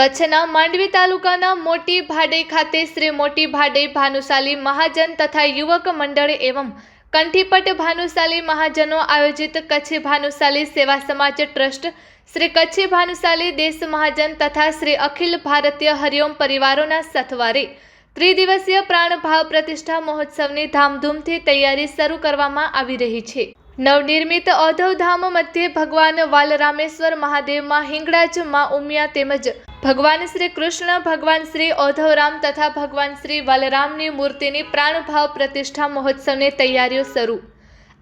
કચ્છના માંડવી તાલુકાના મોટી ભાડે ખાતે શ્રી મોટી ભાડે ભાનુશાલી મહાજન તથા યુવક મંડળ એવં કંઠીપટ ભાનુશાલી મહાજનો આયોજિત કચ્છી ભાનુશાલી સેવા સમાજ ટ્રસ્ટ, શ્રી કચ્છી ભાનુશાલી દેશ મહાજન તથા શ્રી અખિલ ભારતીય હરિઓમ પરિવારોના સથવારે ત્રિદિવસીય પ્રાણભાવ પ્રતિષ્ઠા મહોત્સવની ધામધૂમથી તૈયારી શરૂ કરવામાં આવી રહી છે. નવનિર્મિત ઔધવધામ મધ્યે ભગવાન વાલરામેશ્વર મહાદેવમાં હિંગળાજ, માં ઉમિયા તેમજ ભગવાન શ્રી કૃષ્ણ, ભગવાન શ્રી ઔધવરામ તથા ભગવાન શ્રી વાલરામની મૂર્તિની પ્રાણભાવ પ્રતિષ્ઠા મહોત્સવની તૈયારીઓ શરૂ.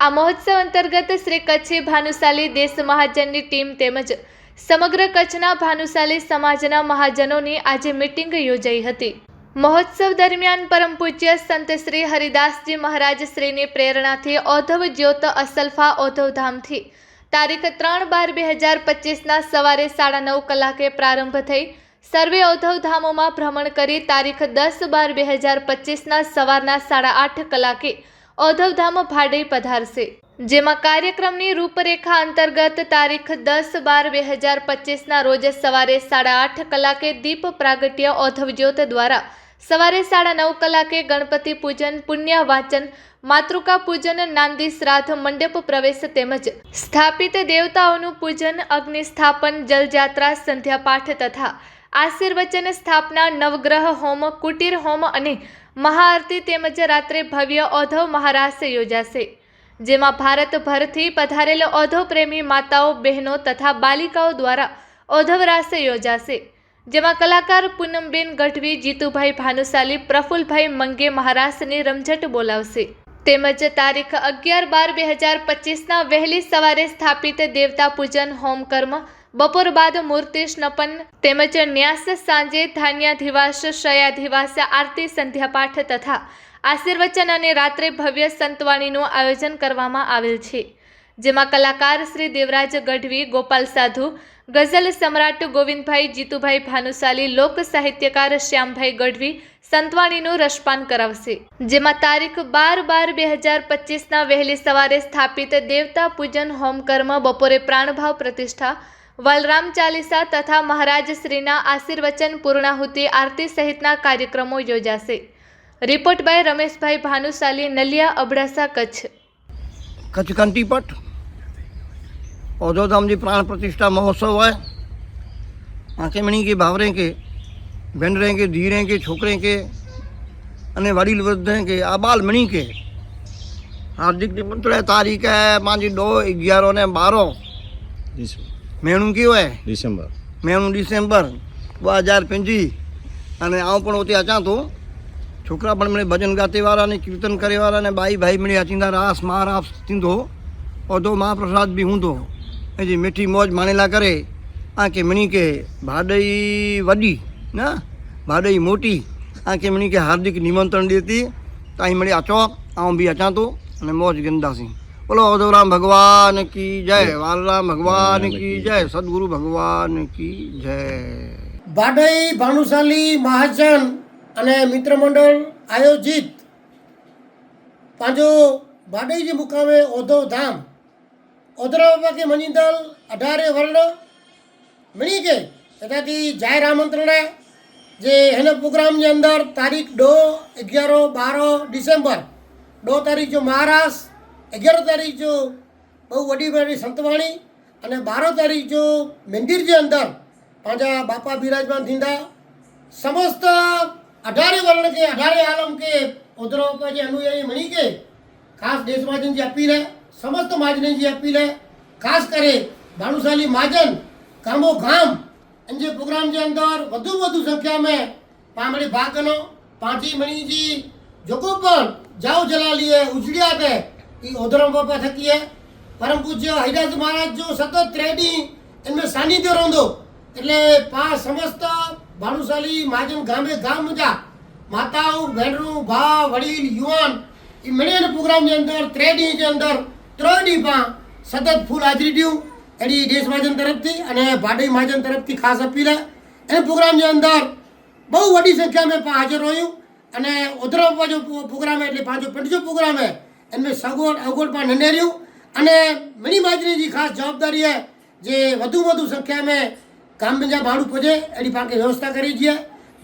આ મહોત્સવ અંતર્ગત શ્રી કચ્છી ભાનુશાલી દેશ મહાજનની ટીમ તેમજ સમગ્ર કચ્છના ભાનુશાલી સમાજના મહાજનોની આજે મિટિંગ યોજાઈ હતી. મહોત્સવ દરમિયાન પરમ પૂજ્ય સંત શ્રી હરિદાસજી મહારાજ શ્રીની પ્રેરણાથી ઔધવ જ્યોત અસલફા ઔધવધામથી તારીખ ત્રણ બાર બે હજાર પચીસના સવારે સાડા નવ કલાકે પ્રારંભ થઈ સર્વે ધામોમાં ભ્રમણ કરી તારીખ દસ બાર બે હજાર પચીસના સવારના સાડા આઠ કલાકે ઔધવધામ ભાડે પધારશે. જેમાં કાર્યક્રમની રૂપરેખા અંતર્ગત તારીખ દસ બાર બે હજાર પચીસના રોજ સવારે સાડા આઠ કલાકે દીપ પ્રાગટ્ય ઔધવજ્યોત દ્વારા સવારે સાડા નવ કલાકે ગણપતિ પૂજન, પુણ્ય વાચન, માતૃકા પૂજન, નાંદી શ્રાદ્ધ, મંડપ પ્રવેશ તેમજ સ્થાપિત દેવતાઓનું પૂજન અગ્નિ સ્થાપન જલજાત્રા સંધ્યા પાઠ તથા આશીર્વચન સ્થાપના, નવગ્રહ હોમ, કુટીર હોમ અને મહાઆરતી તેમજ રાત્રે ભવ્ય ઔધવ મહારાસ યોજાશે. જેમાં ભારતભરથી પધારેલ ઓધો પ્રેમી માતાઓ, બહેનો તથા બાલિકાઓ દ્વારા રાસ યોજાશે. જેમાં કલાકાર પૂનમબેન ગઢવી, જીતુભાઈ ભાનુશાલી, પ્રફુલભાઈ મંગે મહારાષ્ટ્રની રમઝટ બોલાવશે. તેમજ તારીખ અગિયાર બાર બે હજાર પચીસના વહેલી સવારે સ્થાપિત દેવતા પૂજન હોમ કર્મ, બપોર બાદ મૂર્તિ સ્નપન, તેમજ ન્યાસ સાંજે ધાન્યાધિવાસ શયાધિવાસ આરતી, સંધ્યાપાઠ તથા આશીર્વચન અને રાત્રે ભવ્ય સંતવાણીનું આયોજન કરવામાં આવેલ છે, જેમાં કલાકાર શ્રી દેવરાજ ગઢવી, ગોપાલ સાધુ, ગઝલ સમ્રાટ ગોવિંદભાઈ, જીતુભાઈ ભાનુશાલી, લોક સાહિત્યકાર શ્યામભાઈ ગઢવી સંતવાણીનું રસપાન કરાવશે, જેમાં તારીખ બાર બાર બે હજાર પચીસના વહેલી સવારે સ્થાપિત દેવતા પૂજન હોમ કર્મ, બપોરે પ્રાણભાવ પ્રતિષ્ઠા, વલરામ ચાલીસા તથા મહારાજ શ્રીના આશીર્વચન પૂર્ણાહુતિ આરતી સહિતના કાર્યક્રમો યોજાશે. રિપોર્ટ બાય રમેશભાઈ ભાનુશાલી નલિયા અબડાસા કચ્છ कच्छ कंटीपट औधोधाम जी प्राण प्रतिष्ठा महोत्सव है आंखे मणी के भावरे के भेनरे के धीरे के छोकरे के અને વડીલ વૃદ્ધ કે આ બાલ મણી કે હાર્દિક નિમંત્રણ તારીખ હે પાંચ દો અગિયારો ને બારો મહિનું કયો હે ડિસેમ્બર મહિનું ડિસેમ્બર ॿ હજાર पंजी અને આવું પણ ઉતે अचां थो છોકરા પણ મળે ભજન ગાતેવાળા ને કીર્તન કરેવાળા ને બાઈ ભાઈ મળ્યા ચિંતા રાસ માર આપ ચીંધો અધો મહાપ્રસાદ બી ઊંધો. હજી મીઠી મોજ માણેલા કરે. આ કે મણી કે ભાડઈ વડી, ના? ભાડઈ મોટી. આ કે મણી કે હાર્દિક નિમંત્રણ દેતી. તાઈ મળી આ ચોક આવું બી અચાતો અને મોજ ગંદાસી બોલો અધોરામ ભગવાન કી જય વાલરામ ભગવાન કી જય, સદગુરુ ભગવાન કી જય. ભાડઈ ભાનુશાલી મહાજન અને મિત્ર મંડળ આયોજિત પાંજો ભાડેજી મુકામે ઓધવ ધામ ઓધરા બાબા કે મનિદલ, અઢારે વર્ણ મળી કે એનાથી જાહેર આમંત્રણા જે એનો પ્રોગ્રામની અંદર તારીખ દો અગિયારો બારો ડિસેમ્બર, દો તારીખ જો મહારાષ્ટ્ર અગિયાર તારીખ જો બહુ વડી વડી સંતવાણી અને બારો તારીખ જો મંદિર જે અંદર પાંજા બાપા બિરાજમાન થીંદા, સમસ્ત અઢારે વર્ણ કે અઢારે આલમ કે ઉદ્રવ પર જે અનુયાયી મણી કે, ખાસ દેશવાસીની જે અપીલ હે, સમસ્ત માજની જે અપીલ હે, ખાસ કરે ભાનુશાલી મહાજન ગામો ગામ એમ જે પ્રોગ્રામ જે અંદર વધુ વધુ સંખ્યામાં પામડી ભાગનો પાંચી મણીજી, જોકો પણ જાઓ જલાલીએ ઉજળી આપે એ ઓધરમ બાપા થકીએ પરમ પૂજ્ય હૈદાસ મહારાજ જો સતત ત્રેડી એમને સાનિધ્ય રોંધો, એટલે પા સમસ્ત ભાનુશાલી મહાજન ગામે ગામ મજા. માતાઓ બહેનો ભા, વડીલ, યુવાન એ મળીને પ્રોગ્રામ જે અંદર ત્રેડી જે અંદર ત્રડી પા સતત ફૂલ હાજરી દ્યું એની દેશ મહાજન તરફથી અને ભાડઈ મહાજન તરફથી ખાસ અપીલ એ પ્રોગ્રામ જે અંદર બહુ વડી સંખ્યામાં હાજર રહ્યું. અને ઉધરા જો પ્રોગ્રામ એટલે પાછો પંચો પ્રોગ્રામ એમને સગવડ અગવડ પણ નનેર્યું અને મિની બાજરીની ખાસ જવાબદારી જે વધુ વધુ સંખ્યામાં ગામ બીજા ભાડું પહોંચે એની પાસે વ્યવસ્થા કરી છે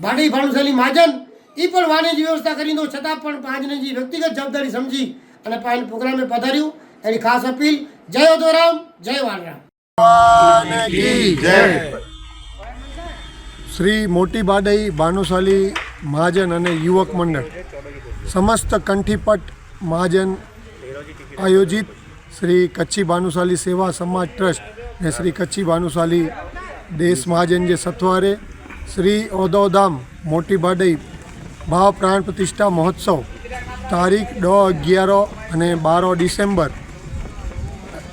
ભાડે થયેલી મહાજન એ પણ વાણિજ્ય વ્યવસ્થા કરી દો. છતાં પણ પાંચને જે વ્યક્તિગત જવાબદારી સમજી અને પાંચ પ્રોગ્રામે પધાર્યું. એની ખાસ અપીલ જય ઓદોરામ જય વાલરામ. શ્રી મોટી બાડઈ ભાનુશાલી મહાજન અને યુવક મંડળ સમસ્ત કંઠીપટ મહાજન આયોજિત શ્રી કચ્છી ભાનુશાલી સેવા સમાજ ટ્રસ્ટ ને શ્રી કચ્છી ભાનુશાલી દેશ મહાજન જે સથવારે શ્રી ઓદોધામ મોટી બાડઈ ભાવ પ્રાણ પ્રતિષ્ઠા મહોત્સવ તારીખ દો અગિયારો અને બારો ડિસેમ્બર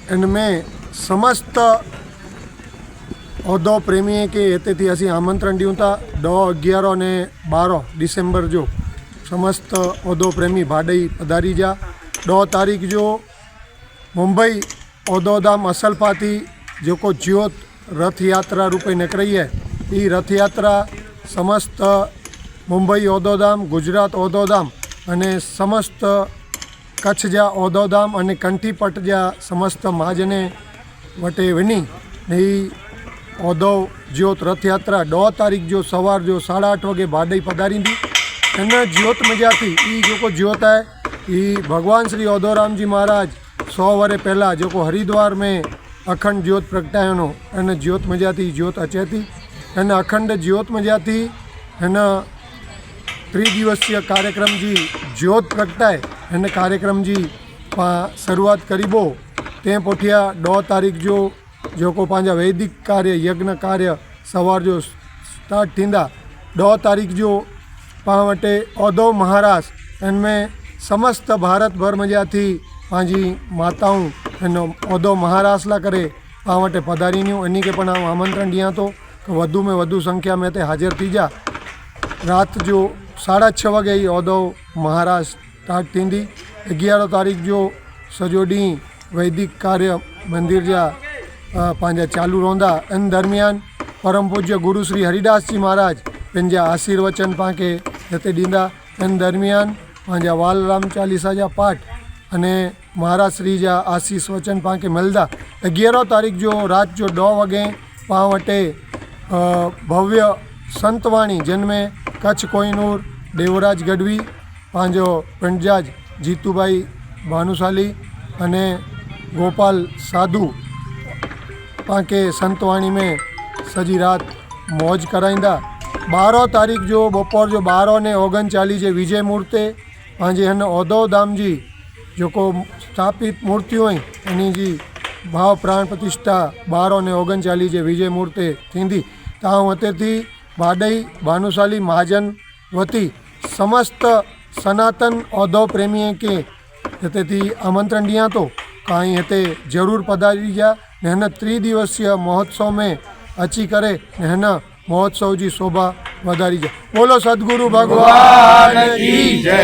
અને મેં સમસ્ત હોદ્દો પ્રેમીએ કે એતેથી આમંત્રણ દીધું હતા દો અગિયારો અને બારો ડિસેમ્બર જો સમસ્ત હોદ્દો પ્રેમી ભાડઈ પધારી જા. દો તારીખ જો મુંબઈ ઓદોધામ અસલફાથી જોકો જ્યોત રથયાત્રા રૂપે નીકળીએ. એ રથયાત્રા સમસ્ત મુંબઈ ઓદોધામ ગુજરાત ઓદોધામ અને સમસ્ત કચ્છ જા ઓદોધામ અને કંઠીપટ જા સમસ્ત માજને વટે વિની ને એ ઓદવ જ્યોત રથયાત્રા દો તારીખ જો સવાર જો સાડા આઠ વાગે ભાડઈ પધારીંદી એના જ્યોત મજાથી એ જોકો જ્યોત એ ભગવાન શ્રી ઓદોરામજી મહારાજ સો વરે પહેલાં જોકો હરિદ્વાર મેં અખંડ જ્યોત પ્રગટાયનો એને જ્યોત મજાતી, જ્યોત અચેતી. એને અખંડ જ્યોત મજાતી. એના ત્રિદિવસીય કાર્યક્રમજી જ્યોત પ્રગટાય. એને કાર્યક્રમજી શરૂઆત કરી બો તે પોઠિયા દો તારીખ જો જોકો પાંજા વૈદિક કાર્ય, યજ્ઞ કાર્ય, સવાર જો સ્ટાર્ટ થींदा દો તારીખ જો પા વટે ઓધો મહારાષ્ટ્ર એનમે સમસ્ત ભારત ભર મજાથી પાંજી માતાઉં मजा थी पंहिंजी माताऊं हिन औदो महाराज लाइ करे पाण वटि पधारींदियूं इन खे पण आउं आमंत्रण ॾियां थो કે વધુ में વધુ સંખ્યા में તે હાજર थी जा राति जो साढा छह वॻे ई औदो महाराज स्टार्ट थींदी अगियारो तारीख़ जो सॼो ॾींहुं वैदिक कार्य मंदिर जा अ, पंहिंजा चालू रहंदा इन दरमियान परम पूज्य गुरु श्री हरिदास जी महाराज पंहिंजा आशीर्वचन पाण खे हिते ॾींदा इन दरमियान पंहिंजा वालराम चालीसा जा पाठ અને મારા શ્રી જા આશીષ વચન પાંકે મળદા અગિયારો તારીખ જો રાત જો દો વગે પાવટે ભવ્ય સંતવાણી જન્મે કચ્છ કોઈનૂર, દેવરાજ ગઢવી, પાંજો પંજાજ, જીતુભાઈ ભાનુશાલી અને ગોપાલ સાધુ પાંકે સંતવાણી મેં સજી રાત મોજ કરાઈંદા. બારો તારીખ જો બપોર જો બારો ને ઓગણચાલીસ જે વિજય મુહૂર્તે પાંજે હન ઓદવ દામજી જોકો સ્થાપિત મૂર્તિ હોય, એની જે ભાવ પ્રાણ પ્રતિષ્ઠા બારો ને ઓગણચાલીસ જે વિજય મૂર્તિ થીંદી તા હું અત્યારથી વાડઈ ભાનુશાલી મહાજન વતી સમસ્ત સનાતન ઔધવ પ્રેમીએ કે તેથી આમંત્રણ દિયા તો, કાંઈ હતે જરૂર પધારી ગયા. ને હન ત્રિદિવસીય મહોત્સવ મેં અચી કરે ને હન મહોત્સવજી શોભા વધારી જાય બોલો સદગુરુ ભગવાન જય.